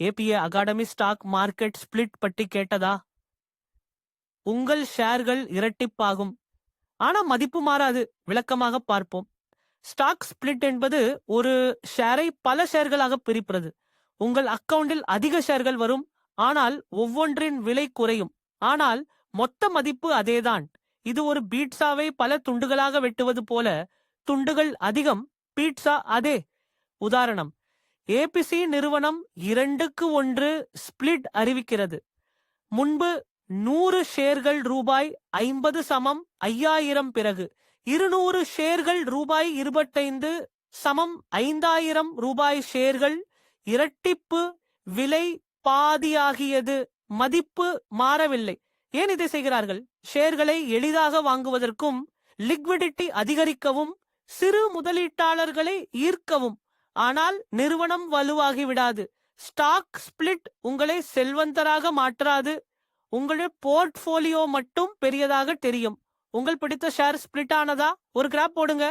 ABA academy stock market split பற்றி கேட்டதா? உங்கள் ஷேர்கள் இரட்டிப்பாகும். ஆனா மதிப்பு மாறாது. விளக்கமாக பார்ப்போம். ஸ்டாக் ஸ்பிளிட் என்பது ஒரு ஷேரை பல ஷேர்களாக பிரிப்பது. உங்கள் அக்கவுண்டில் அதிக ஷேர்கள் வரும். ஆனால் ஒவ்வொன்றின் விலை குறையும். ஆனால் மொத்த மதிப்பு அதேதான். இது ஒரு பீட்சாவை பல துண்டுகளாக வெட்டுவது போல துண்டுகள் அதிகம் பீட்சா அதே. உதாரணம் ஏபிசி நிறுவனம் இரண்டுக்கு ஒன்று ஸ்பிளிட் அறிவிக்கிறது. முன்பு நூறு ஷேர்கள் ரூபாய் ஐம்பது சமம் ஐயாயிரம் பிறகு இருநூறு ஷேர்கள் ரூபாய் இருபத்தைந்து சமம் ஐந்தாயிரம் ரூபாய் ஷேர்கள் இரட்டிப்பு விலை பாதியாகியது. மதிப்பு மாறவில்லை. ஏன் இதை செய்கிறார்கள்? ஷேர்களை எளிதாக வாங்குவதற்கும் லிக்விடிட்டி அதிகரிக்கவும் சிறு முதலீட்டாளர்களை ஈர்க்கவும். ஆனால் நிறுவனம் வலுவாகி விடாது. ஸ்டாக் ஸ்பிளிட் உங்களை செல்வந்தராக மாற்றாது. உங்களுடைய போர்ட்போலியோ மட்டும் பெரியதாக தெரியும். உங்கள் பிடித்த ஷேர் ஸ்பிளிட் ஆனதா ஒரு கிராப் போடுங்க.